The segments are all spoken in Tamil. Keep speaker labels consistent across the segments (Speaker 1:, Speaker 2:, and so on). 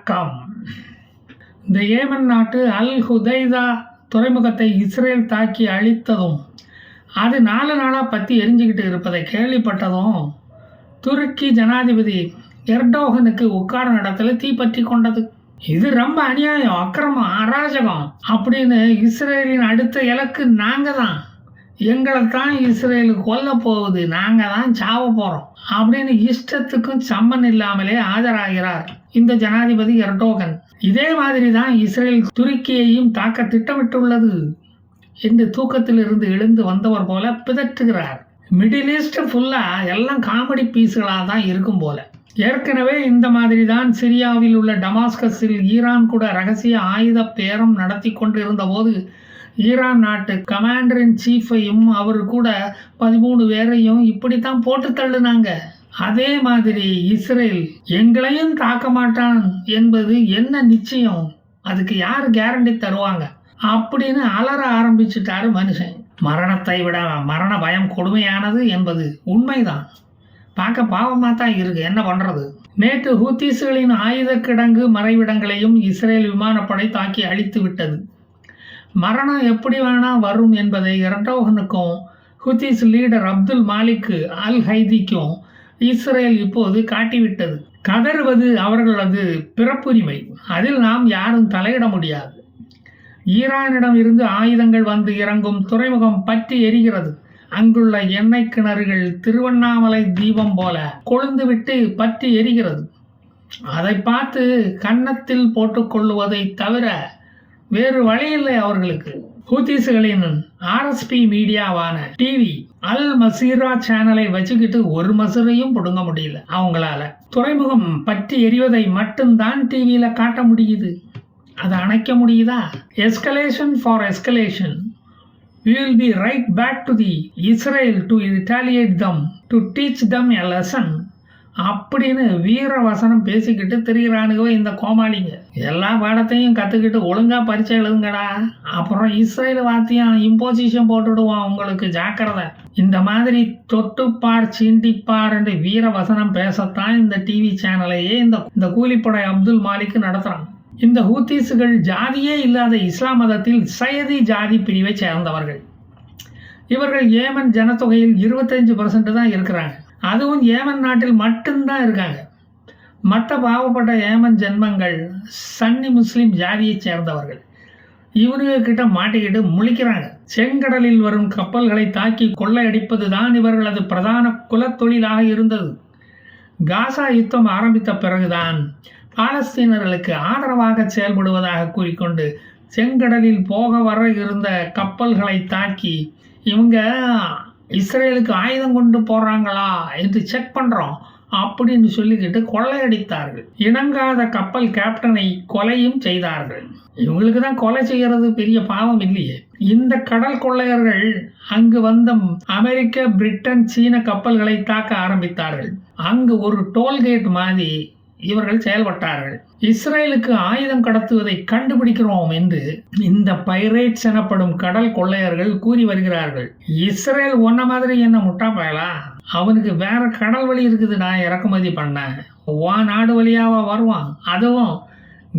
Speaker 1: வணக்கம். இந்த ஏமன் நாட்டு அல் ஹுதைதா துறைமுகத்தை இஸ்ரேல் தாக்கி அழித்ததும் அது நாலு நாளாக பற்றி எரிஞ்சுக்கிட்டு இருப்பதை கேள்விப்பட்டதும் துருக்கி ஜனாதிபதி எர்டோகனுக்கு உட்கார இடத்துல தீப்பற்றி கொண்டது. இது ரொம்ப அநியாயம் அக்கிரமம் அராஜகம் அப்படின்னு இஸ்ரேலின் அடுத்த இலக்கு நாங்கள் தான் எங்களை தான் இஸ்ரேலு கொல்ல போகுது நாங்கள் தான் சாவ போகிறோம் அப்படின்னு இஷ்டத்துக்கும் சம்மன் இல்லாமலே ஆஜராகிறார் இந்த ஜனாதிபதி எர்டோகன். இதே மாதிரி தான் இஸ்ரேல் துருக்கியையும் தாக்க திட்டமிட்டுள்ளது என்று தூக்கத்தில் இருந்து எழுந்து வந்தவர் போல பிதற்றுகிறார். மிடில் ஈஸ்ட் ஃபுல்லாக எல்லாம் காமெடி பீஸுகளாக தான் இருக்கும் போல. ஏற்கனவே இந்த மாதிரி தான் சிரியாவில் உள்ள டமாஸ்கஸில் ஈரான் கூட ரகசிய ஆயுத பேரம் நடத்தி கொண்டிருந்த போது ஈரான் நாட்டு கமாண்டர் இன் சீஃபையும் அவர் கூட பதிமூணு பேரையும் இப்படித்தான் போட்டு தள்ளுனாங்க. அதே மாதிரி இஸ்ரேல் எங்களையும் தாக்க மாட்டான் என்பது என்ன நிச்சயம்? அதுக்கு யார் கேரண்டி தருவாங்க? அப்படின்னு அலற ஆரம்பிச்சிட்டாரு மனுஷன். மரணத்தை விட மரண பயம் கொடுமையானது என்பது உண்மைதான். பார்க்க பாவமாக தான் இருக்கு. என்ன பண்ணுறது நேற்று ஹூத்தீஸ்களின் ஆயுத கிடங்கு மறைவிடங்களையும் இஸ்ரேல் விமானப்படை தாக்கி அழித்து விட்டது. மரணம் எப்படி வேணா வரும் என்பதை இரட்டோகனுக்கும் ஹுத்திஸ் லீடர் அப்துல் மாலிக்கு அல் ஹைதிக்கும் இஸ்ரேல் இப்போது காட்டிவிட்டது. கதறுவது அவர்களது பிறப்புரிமை. அதில் நாம் யாரும் தலையிட முடியாது. ஈரானிடம் இருந்து ஆயுதங்கள் வந்து இறங்கும் துறைமுகம் பற்றி எரிகிறது. அங்குள்ள எண்ணெய் கிணறுகள் திருவண்ணாமலை தீபம் போல கொழுந்துவிட்டு பற்றி எரிகிறது. அதை பார்த்து கன்னத்தில் போட்டுக்கொள்ளுவதை தவிர வேறு வழியில்லை அவர்களுக்கு. ஹூத்திஸுகளின் ஆர்எஸ்பி மீடியாவான டிவி அல் மசீரா சேனலை வச்சுக்கிட்டு ஒரு மசூரையும் பிடுங்க முடியல. அவங்களால. துறைமுகம் பற்றி எரிவதை மட்டும்தான் டிவியில காட்ட முடியுது. அதை அணைக்க முடியுதா? Escalation for escalation we will be right back to the Israel to retaliate them to teach them a lesson. அப்படின்னு வீர வசனம் பேசிக்கிட்டு திரிகிறானுங்க இந்த கோமாளிங்க. எல்லா பாடத்தையும் கற்றுக்கிட்டு ஒழுங்காக பரிச்சை எழுதுங்கடா. அப்புறம் இஸ்ரேல் வாத்தியம் இம்போசிஷன் போட்டுடுவான் உங்களுக்கு ஜாக்கிரதை. இந்த மாதிரி தொட்டுப்பார் சீண்டிப்பார்ன்ற வீர வசனம் பேசத்தான் இந்த டிவி சேனலையே இந்த இந்த கூலிப்படை அப்துல் மாலிக் நடத்துகிறான் இந்த ஹூத்தீஸுகள் ஜாதியே இல்லாத இஸ்லாம் மதத்தில் சயதி ஜாதி பிரிவை சேர்ந்தவர்கள். இவர்கள் ஏமன் ஜனத்தொகையில் இருபத்தஞ்சு பர்சன்ட் தான் இருக்கிறாங்க. அதுவும் ஏமன் நாட்டில் மட்டும்தான் இருக்காங்க. மற்ற பாவப்பட்ட ஏமன் ஜென்மங்கள் சன்னி முஸ்லீம் ஜாதியைச் சேர்ந்தவர்கள். இவனுங்க கிட்ட மாட்டிக்கிட்டு முழிக்கிறாங்க. செங்கடலில் வரும் கப்பல்களை தாக்கி கொள்ளையடிப்பது தான் இவர்களது பிரதான குலத்தொழிலாக இருந்தது. காசா யுத்தம் ஆரம்பித்த பிறகுதான் பாலஸ்தீனர்களுக்கு ஆதரவாக செயல்படுவதாக கூறிக்கொண்டு செங்கடலில் போக வர இருந்த கப்பல்களை தாக்கி இவங்க இஸ்ரேலுக்கு ஆயுதம் கொண்டு போகிறாங்களா என்று செக் பண்ணுறோம் அப்படின்னு சொல்லிக்கிட்டு கொள்ளையடித்தார்கள். இணங்காத கப்பல் கேப்டனை கொலையும் செய்தார்கள். இவங்களுக்கு தான் கொலை செய்கிறது பெரிய பாவம் இல்லையே. இந்த கடல் கொள்ளையர்கள் அங்கு வந்த அமெரிக்க பிரிட்டன் சீன கப்பல்களை தாக்க ஆரம்பித்தார்கள். அங்கு ஒரு டோல்கேட் மாதிரி இவர்கள் செயல்பட்டார்கள். இஸ்ரேலுக்கு ஆயுதம் கடத்துவதை கண்டுபிடிக்கிறோம் என்று இந்த பைரேட்ஸ் எனப்படும் கடல் கொள்ளையர்கள் கூறி வருகிறார்கள். இஸ்ரேல் ஒன்ன மாதிரி என்ன முட்டா பயலா? அவனுக்கு வேற கடல் வழி இருக்குது நான் இறக்குமதி பண்ணேன் வா நாடு வழியாவா வருவான்? அதுவும்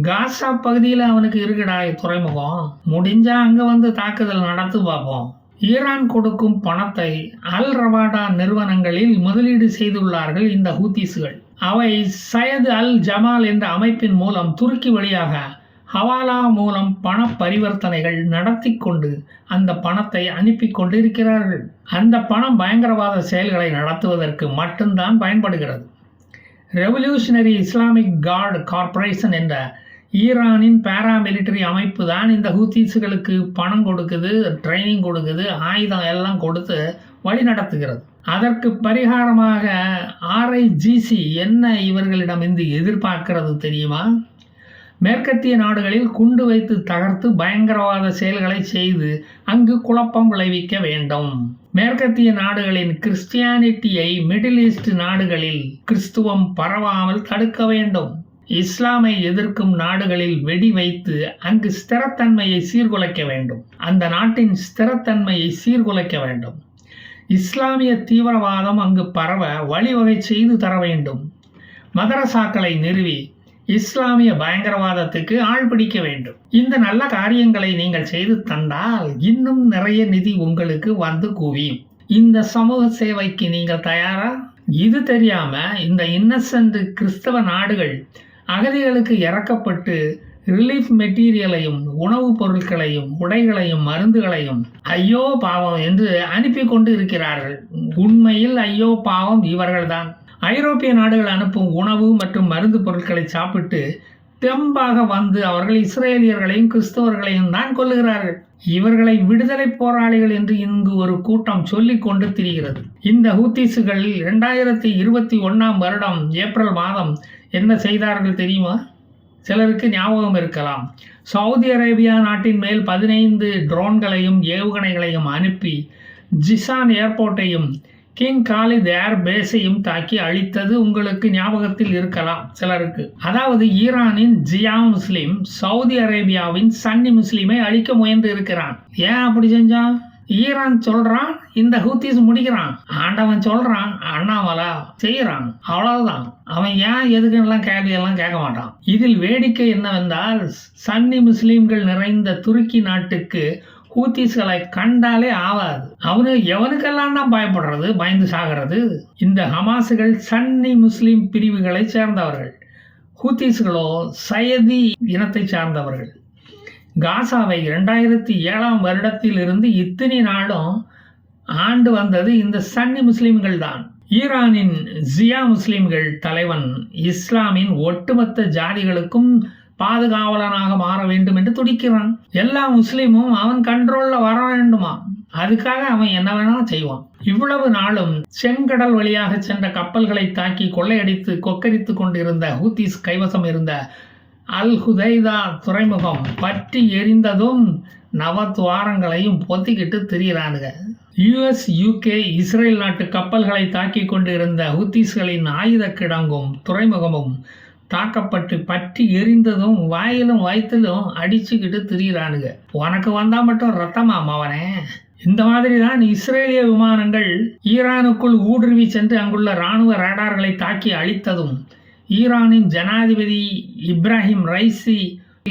Speaker 1: காசா பகுதியில் அவனுக்கு இருக்குடா துறைமுகம். முடிஞ்சா அங்கே வந்து தாக்குதல் நடத்து பார்ப்போம். ஈரான் கொடுக்கும் பணத்தை அல் ரவாடா நிறுவனங்களில் முதலீடு செய்துள்ளார்கள் இந்த ஹூத்தீஸுகள் அவை சயது அல் ஜமால் என்ற அமைப்பின் மூலம் துருக்கி வழியாக ஹவாலா மூலம் பண பரிவர்த்தனைகள் நடத்தி கொண்டு அந்த பணத்தை அனுப்பி கொண்டிருக்கிறார்கள். அந்த பணம் பயங்கரவாத செயல்களை நடத்துவதற்கு மட்டும்தான் பயன்படுகிறது. ரெவல்யூஷனரி இஸ்லாமிக் கார்டு கார்ப்பரேஷன் என்ற ஈரானின் பேராமிலிட்டரி அமைப்பு தான் இந்த ஹூத்தீஸுகளுக்கு பணம் கொடுக்குது ட்ரைனிங் கொடுக்குது ஆயுதம் எல்லாம் கொடுத்து வழி நடத்துகிறது அதற்கு பரிகாரமாக ஆர்ஐஜிசி என்ன இவர்களிடம் இருந்து எதிர்பார்க்கிறது தெரியுமா? மேற்கத்திய நாடுகளில் குண்டு வைத்து தகர்த்து பயங்கரவாத செயல்களை செய்து அங்கு குழப்பம் விளைவிக்க வேண்டும். மேற்கத்திய நாடுகளின் கிறிஸ்டியானிட்டியை மிடில் ஈஸ்ட் நாடுகளில் கிறிஸ்துவம் பரவாமல் தடுக்க வேண்டும். இஸ்லாமை எதிர்க்கும் நாடுகளில் வெடி வைத்து அங்கு ஸ்திரத்தன்மையை சீர்குலைக்க வேண்டும். அந்த நாட்டின் ஸ்திரத்தன்மையை சீர்குலைக்க வேண்டும். இஸ்லாமிய தீவிரவாதம் அங்கு பரவ வழிவகை செய்து தர வேண்டும். மதரசாக்களை நிறுவி இஸ்லாமிய பயங்கரவாதத்துக்கு ஆள் பிடிக்க வேண்டும். இந்த நல்ல காரியங்களை நீங்கள் செய்து தந்தால் இன்னும் நிறைய நிதி உங்களுக்கு வந்து குவியும். இந்த சமூக சேவைக்கு நீங்கள் தயாரா? இது தெரியாம இந்த இன்னசென்ட் கிறிஸ்தவ நாடுகள் அகதிகளுக்கு இறக்கப்பட்டு ரிலீஃப் மெட்டீரியலையும் உணவுப் பொருட்களையும் உடைகளையும் மருந்துகளையும் ஐயோ பாவம் என்று அனுப்பி கொண்டு இருக்கிறார்கள். உண்மையில் ஐயோ பாவம் இவர்கள்தான். ஐரோப்பிய நாடுகள் அனுப்பும் உணவு மற்றும் மருந்து பொருட்களை சாப்பிட்டு தெம்பாக வந்து அவர்கள் இஸ்ரேலியர்களையும் கிறிஸ்தவர்களையும் தான் கொல்லுகிறார்கள். இவர்களை விடுதலை போராளிகள் என்று இங்கு ஒரு கூட்டம் சொல்லிக் கொண்டு திரிகிறது. இந்த ஹூத்திஸுகள் இரண்டாயிரத்தி இருபத்தி ஒன்றாம் வருடம் ஏப்ரல் மாதம் என்ன செய்தார்கள் தெரியுமா? சிலருக்கு ஞாபகம் இருக்கலாம். சவுதி அரேபியா நாட்டின் மேல் பதினைந்து ட்ரோன்களையும் ஏவுகணைகளையும் அனுப்பி ஜிசான் ஏர்போர்ட்டையும் கிங் காலித் ஏர் பேஸையும் தாக்கி அழித்தது உங்களுக்கு ஞாபகத்தில் இருக்கலாம் சிலருக்கு. அதாவது ஈரானின் ஜியா முஸ்லீம் சவுதி அரேபியாவின் சன்னி முஸ்லீமை அழிக்க முயன்று இருக்கிறான். ஏன் அப்படி செஞ்சான்? ஈரான் சொல்றான் இந்த ஹூத்திஸ் முடிக்கிறான். ஆண்டவன் சொல்றான் அண்ணாமலா செய்யறான் அவ்வளவுதான். அவன் ஏன் எதுக்குன்னெல்லாம் கேள்வி எல்லாம் கேட்க மாட்டான். இதில் வேடிக்கை என்னவென்றால் சன்னி முஸ்லீம்கள் நிறைந்த துருக்கி நாட்டுக்கு ஹூத்திஸ்களை கண்டாலே ஆவாது. அவனு எவனுக்கெல்லாம் தான் பயப்படுறது பயந்து சாகிறது? இந்த ஹமாசுகள் சன்னி முஸ்லீம் பிரிவுகளை சேர்ந்தவர்கள். ஹூத்திஸ்களோ சயதி இனத்தை சார்ந்தவர்கள். காசாவை இரண்டாயிரத்தி ஏழாம் வருடத்திலிருந்து இத்தனை நாளும் ஆண்டு வந்தது இந்த சன்னி முஸ்லிம்கள் தான். ஈரானின் ஜியா முஸ்லிம்கள் தலைவன் இஸ்லாமின் ஒட்டுமொத்த ஜாதிகளுக்கும் பாதுகாவலனாக மாற வேண்டும் என்று துடிக்கிறான். எல்லா முஸ்லீமும் அவன் கண்ட்ரோல்ல வர வேண்டுமா? அதுக்காக அவன் என்ன வேணாலும் செய்வான். இவ்வளவு நாளும் செங்கடல் வழியாக சென்ற கப்பல்களை தாக்கி கொள்ளையடித்து கொக்கரித்து கொண்டிருந்த ஹூத்திஸ் கைவசம் இருந்த அல் ஹுதைதா துறைமுகம் பற்றி எரிந்ததும் நவத்வாரங்களையும் பொத்திக்கிட்டு திரியிறானுங்க. யுஎஸ் யூகே இஸ்ரேல் நாட்டு கப்பல்களை தாக்கி கொண்டிருந்த ஹூத்திஸ்களின் ஆயுத கிடங்கும் துறைமுகமும் தாக்கப்பட்டு பற்றி எரிந்ததும் வாயிலும் வயிற்றிலும் அடிச்சுக்கிட்டு திரியிறானுங்க. உனக்கு வந்தால் மட்டும் ரத்தமா மவனே? இந்த மாதிரி தான் இஸ்ரேலிய விமானங்கள் ஈரானுக்குள் ஊடுருவி சென்று அங்குள்ள இராணுவ ரேடார்களை தாக்கி அழித்ததும் ஈரானின் ஜனாதிபதி இப்ராஹிம் ரைசி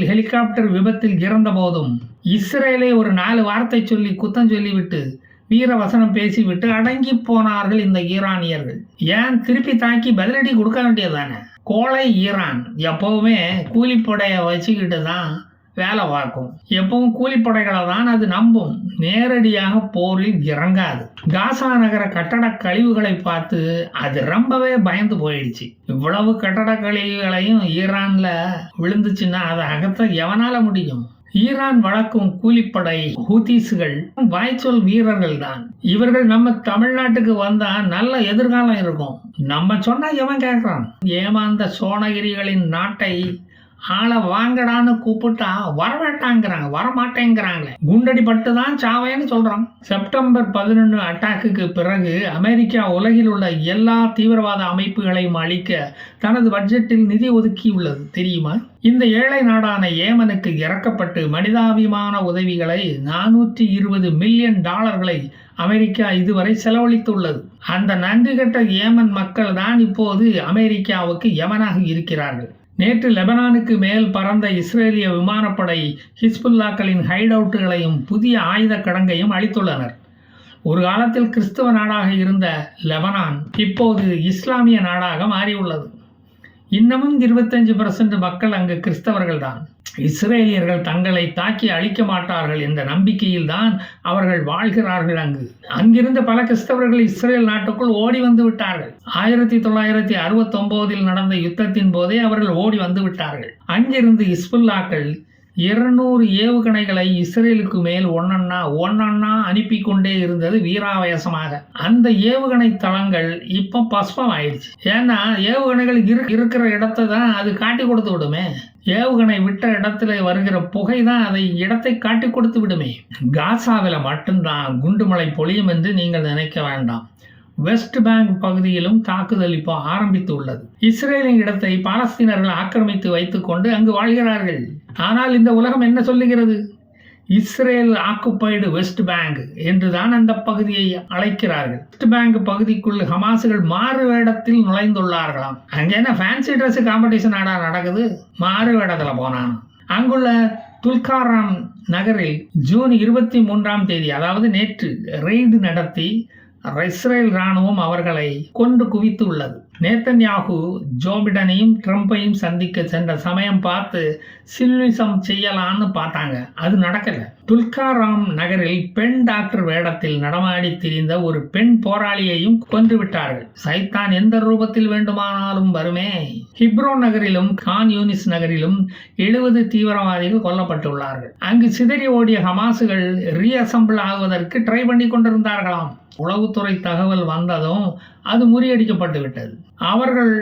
Speaker 1: ஹெலிகாப்டர் விபத்தில் இறந்த போதும் இஸ்ரேலை ஒரு நாலு வார்த்தை சொல்லி குத்தம் சொல்லிவிட்டு வீர வசனம் பேசிவிட்டு அடங்கி போனார்கள் இந்த ஈரானியர்கள். ஏன்? திருப்பி தாக்கி பதிலடி கொடுக்க வேண்டியதுதானே? கோழை ஈரான் எப்பவுமே கூலிப்படையை வச்சுக்கிட்டு தான் வேலை பார்க்கும். எப்பவும் கூலிப்படைகளை தான் அது நம்பும். நேரடியாக போரில் இறங்காது. காசா நகர கட்டட கழிவுகளை பார்த்து அது ரொம்பவே பயந்து போயிடுச்சு. இவ்வளவு கட்டட கழிவுகளையும் ஈரான்ல விழுந்துச்சுன்னா அதை அகத்த எவனால முடியும்? ஈரான் வழக்கும் கூலிப்படை ஹூத்திஸ்கள் வாய்ச்சொல் வீரர்கள் தான். இவர்கள் நம்ம தமிழ்நாட்டுக்கு வந்தா நல்ல எதிர்காலம் இருக்கும். நம்ம சொன்னா எவன் கேட்கறான் ஏமாந்த சோனகிரிகளின் நாட்டை ஆளை வாங்கடான்னு கூப்பிட்டா வரவேட்டாங்கிறாங்க வரமாட்டேங்கிறாங்களே. குண்டடி பட்டு தான் சாவேன்னு சொல்கிறான் செப்டம்பர் பதினொன்று அட்டாக்குக்கு பிறகு அமெரிக்கா உலகில் உள்ள எல்லா தீவிரவாத அமைப்புகளையும் அழிக்க தனது பட்ஜெட்டில் நிதி ஒதுக்கியுள்ளது. தெரியுமா? இந்த ஏழை நாடான ஏமனுக்கு இறக்கப்பட்டு மனிதாபிமான உதவிகளை நானூற்றி இருபது மில்லியன் டாலர்களை அமெரிக்கா இதுவரை செலவழித்துள்ளது. அந்த நன்றி கட்ட ஏமன் மக்கள் தான் இப்போது அமெரிக்காவுக்கு யமனாக இருக்கிறார்கள். நேற்று லெபனானுக்கு மேல் பறந்த இஸ்ரேலிய விமானப்படை ஹிஸ்புல்லாக்களின் ஹைட் அவுட்டுகளையும் புதிய ஆயுத கடங்கையும் அளித்துள்ளனர். ஒரு காலத்தில் கிறிஸ்தவ நாடாக இருந்த லெபனான் இப்போது இஸ்லாமிய நாடாக மாறியுள்ளது. இன்னமும் இருபத்தஞ்சு பர்சன்ட் மக்கள் அங்கு கிறிஸ்தவர்கள் தான் இஸ்ரேலியர்கள் தங்களை தாக்கி அழிக்க மாட்டார்கள் என்ற நம்பிக்கையில் தான் அவர்கள் வாழ்கிறார்கள் அங்கு. அங்கிருந்த பல கிறிஸ்தவர்கள் இஸ்ரேல் நாட்டுக்குள் ஓடி வந்து விட்டார்கள். ஆயிரத்தி தொள்ளாயிரத்தி அறுபத்தி ஒன்பதில் நடந்த யுத்தத்தின் போதே அவர்கள் ஓடி வந்து விட்டார்கள். அங்கிருந்து இஸ்புல்லாக்கள் இருநூறு ஏவுகணைகளை இஸ்ரேலுக்கு மேல் ஒன்னொன்னா ஒன்னொன்னா அனுப்பி கொண்டே இருந்தது வீராவேசமாக. அந்த ஏவுகணை தளங்கள் இப்போ பஸ்பம் ஆயிடுச்சு. ஏன்னா ஏவுகணைகள் இரு இருக்கிற இடத்தை தான் அது காட்டி கொடுத்து விடுமே. ஏவுகணை விட்ட இடத்துல வருகிற புகை தான் அதை இடத்தை காட்டி கொடுத்து விடுமே. காசாவில் மட்டும்தான் குண்டுமலை பொழியும் என்று நீங்கள் நினைக்க வேண்டாம். வெஸ்ட் பேங்க் பகுதியிலும் தாக்குதல் இப்போ ஆரம்பித்து உள்ளது இஸ்ரேலின் இடத்தை பாலஸ்தீனர்கள் ஆக்கிரமித்து வைத்துக்கொண்டு அங்கு வாழ்கிறார்கள். ஆனால் இந்த உலகம் என்ன சொல்லுகிறது? இஸ்ரேல் ஆக்குப்பைடு வெஸ்ட் பேங்க் என்றுதான் அந்த பகுதியை அழைக்கிறார்கள். வெஸ்ட் பேங்க் பகுதிக்குள் ஹமாசுகள் மாறு வேடத்தில் நுழைந்துள்ளார்களாம். அங்கே என்ன ஃபேன்சி ட்ரெஸ் காம்படிஷன் ஆடா நடக்குது? மாறு வேடத்தில் போனான்? அங்குள்ள துல்காராம் நகரில் ஜூன் இருபத்தி மூன்றாம் தேதி அதாவது நேற்று ரெய்டு நடத்தி இஸ்ரேல் ராணுவம் அவர்களை கொண்டு குவித்து உள்ளது. நேத்தன்யாகு ஜோபிடனையும் ட்ரம்பையும் சந்திக்க சென்ற சமயம் பார்த்து சில்விசம் செய்யலான்னு பார்த்தாங்க. அது நடக்கல. துல்காராம் நகரில் பெண் டாக்டர் வேடத்தில் நடமாடி திரிந்த ஒரு பெண் போராளியையும் கொன்றுவிட்டார்கள் சைத்தான் எந்த ரூபத்தில் வேண்டுமானாலும் வருமே. ஹிப்ரோ நகரிலும் கான் யூனிஸ் நகரிலும் எழுபது தீவிரவாதிகள் கொல்லப்பட்டுள்ளார்கள். அங்கு சிதறி ஓடிய ஹமாசுகள் ரீஅசம்பிள் ஆகுவதற்கு ட்ரை பண்ணி கொண்டிருந்தார்களாம். உளவுத்துறை தகவல் வந்ததும் அது முறியடிக்கப்பட்டு விட்டது அவர்கள்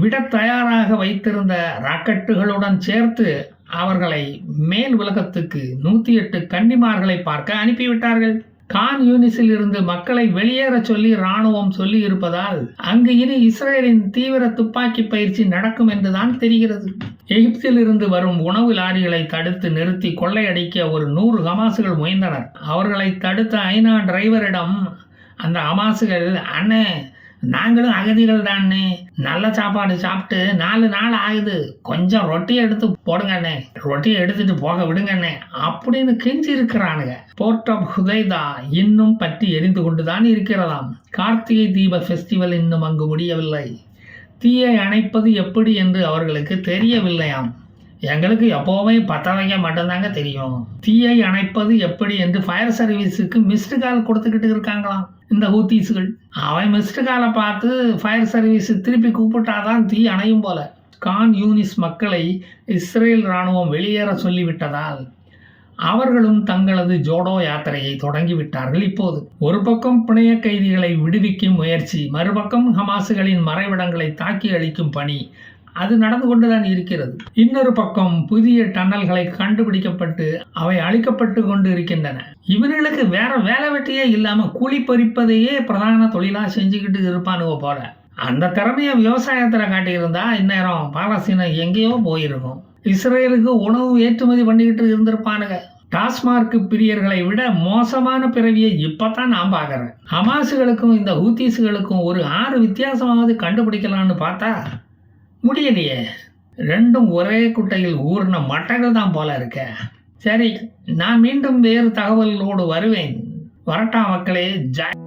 Speaker 1: விட தயாராக வைத்திருந்த ராக்கெட்டுகளுடன் சேர்த்து அவர்களை மேல் உலகத்துக்கு நூற்றி எட்டு கன்னிமார்களை பார்க்க அனுப்பிவிட்டார்கள். கான் யூனிஸில் இருந்து மக்களை வெளியேற சொல்லி ராணுவம் சொல்லி இருப்பதால் அங்கு இனி இஸ்ரேலின் தீவிர துப்பாக்கி பயிற்சி நடக்கும் என்றுதான் தெரிகிறது. எகிப்தில் இருந்து வரும் உணவு லாரிகளை தடுத்து நிறுத்தி கொள்ளையடிக்க ஒரு நூறு ஹமாசுகள் முயன்றனர். அவர்களை தடுத்த ஐநா டிரைவரிடம் அந்த ஹமாசுகள் அண்ணே நாங்களும் அகதிகள் தானே நல்ல சாப்பாடு சாப்பிட்டு நாலு நாள் ஆகுது. கொஞ்சம் ரொட்டி எடுத்து போடுங்கண்ணே. ரொட்டியை எடுத்துட்டு போக விடுங்கண்ணே. அப்படின்னு கெஞ்சி இருக்கிறானுங்க. போர்ட் ஆஃப் ஹுதைதா இன்னும் பற்றி எரிந்து கொண்டுதான் இருக்கிறதாம். கார்த்திகை தீப ஃபெஸ்டிவல் இன்னும் அங்கு முடியவில்லை. தீயை அணைப்பது எப்படி என்று அவர்களுக்கு தெரியவில்லையாம். எங்களுக்கு எப்போவுமே பற்ற வைக்க மட்டும்தாங்க தெரியும். தீயை அணைப்பது எப்படி என்று ஃபயர் சர்வீஸுக்கு மிஸ்டு கால் கொடுத்துக்கிட்டு இருக்காங்களாம் இந்த ஹூத்தீஸுகள். அவன் மிஸ்டு காலை பார்த்து ஃபயர் சர்வீஸ் திருப்பி கூப்பிட்டாதான் தீ அணையும் போல. கான் யூனிஸ் மக்களை இஸ்ரேல் ராணுவம் வெளியேற சொல்லிவிட்டதால் அவர்களும் தங்களது ஜோடோ யாத்திரையை தொடங்கிவிட்டார்கள் இப்போது. ஒரு பக்கம் பிணைய கைதிகளை விடுவிக்கும் முயற்சி மறுபக்கம் ஹமாசுகளின் மறைவிடங்களை தாக்கி அளிக்கும் பணி அது நடந்து கொண்டுதான் இருக்கிறது. இன்னொரு பக்கம் புதிய டன்னல்களை கண்டுபிடிக்கப்பட்டு அவை அழிக்கப்பட்டு கொண்டு இருக்கின்றன. இவர்களுக்கு வேற வேலை வெட்டியே இல்லாம கூலி பறிப்பதையே பிரதான தொழிலா செஞ்சுக்கிட்டு இருப்பானுங்க போல. அந்த திறமையை விவசாயத்துல காட்டியிருந்தா இந்நேரம் பாலஸ்தீனம் எங்கேயோ போயிருக்கும். இஸ்ரேலுக்கு உணவு ஏற்றுமதி பண்ணிக்கிட்டு இருந்திருப்பானுங்க. டாஸ்மார்க் பிரியர்களை விட மோசமான பிறவியை இப்பதான் நான் பார்க்குறேன். ஹமாசுகளுக்கும் இந்த ஹூத்தீஸுகளுக்கும் ஒரு ஆறு வித்தியாசமாவது கண்டுபிடிக்கலாம்னு பார்த்தா முடியலையே. ரெண்டும் ஒரே குட்டையில் ஊர்ன மட்டைகள் தான் போல இருக்க. சரி நான் மீண்டும் வேறு தகவல்களோடு வருவேன். வரட்டா மக்களே ஜாய்